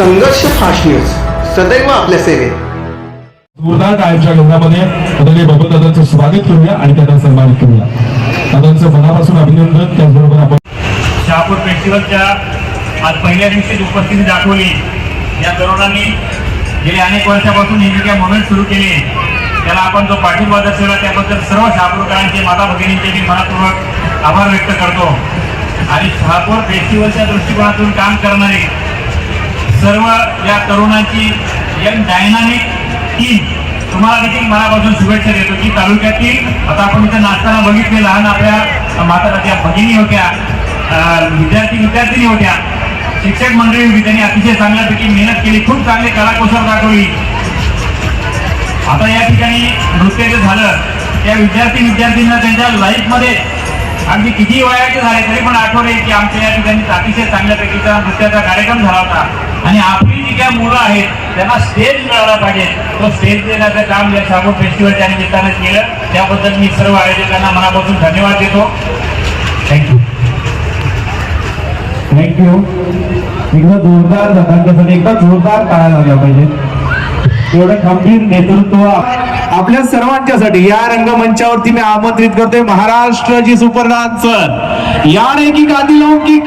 संघर्ष fast news सदैव आपल्या सेवेत. जोरदार टाळ्यांच्या गंधामध्ये आदरणीय बाबू दादांचं स्वागत करूया आणि त्यांना सन्मानित करूया. दादांचं मनापासून अभिनंदन. त्याचबरोबर आपण शहापूर फेस्टिवलच्या आज पहिल्या दिवशीच उपस्थिती दाखवली या तरुणांनी गेल्या अनेक वर्षापासून ही काय मोमेंट सुरू केली त्याला आपण जो पाठिंबा दर्शवला त्याबद्दल सर्व शहापूरकरांचे माता भगिनींचे मी मनपूर्वक आभार व्यक्त करतो. आणि शहापूर फेस्टिवलच्या दृष्टिकोनातून काम करणारे सर्व या तरुणांची यंग डायनामिक टीम तुम्हाला देखील मनापासून शुभेच्छा देतो की तालुक्यातील आता आपण इथे नाचताना बघितले लहान आपल्या माता त्या भगिनी होत्या विद्यार्थी विद्यार्थिनी होत्या. शिक्षक मंडळी होती त्यांनी अतिशय चांगल्यापैकी मेहनत केली खूप चांगले कलाकुसर दाखवली. आता या ठिकाणी नृत्य जे झालं त्या विद्यार्थी विद्यार्थ्यांना त्यांच्या लाईफमध्ये अगदी किती वयाचे झाले तरी पण आठवले की आमच्या या ठिकाणी अतिशय चांगल्या पैकीचा नृत्याचा कार्यक्रम झाला होता. आणि आपली जी काय मुलं आहेत त्यांना स्टेज मिळाला पाहिजे. तो स्टेज देण्याचं काम या शापूर फेस्टिवलच्या निमित्तानं केलं. त्याबद्दल मी सर्व आयोजकांना मनापासून धन्यवाद देतो. थँक्यू थँक्यू एकदा जोरदार दादांच्यासाठी एकदा जोरदार काळा लागला पाहिजे एवढं खंबीर नेतृत्व आपल्या सर्वांच्यासाठी या रंगमंचावरती मी आमंत्रित करतोय महाराष्ट्राची सुपर डान्सर या की गादी लौकिक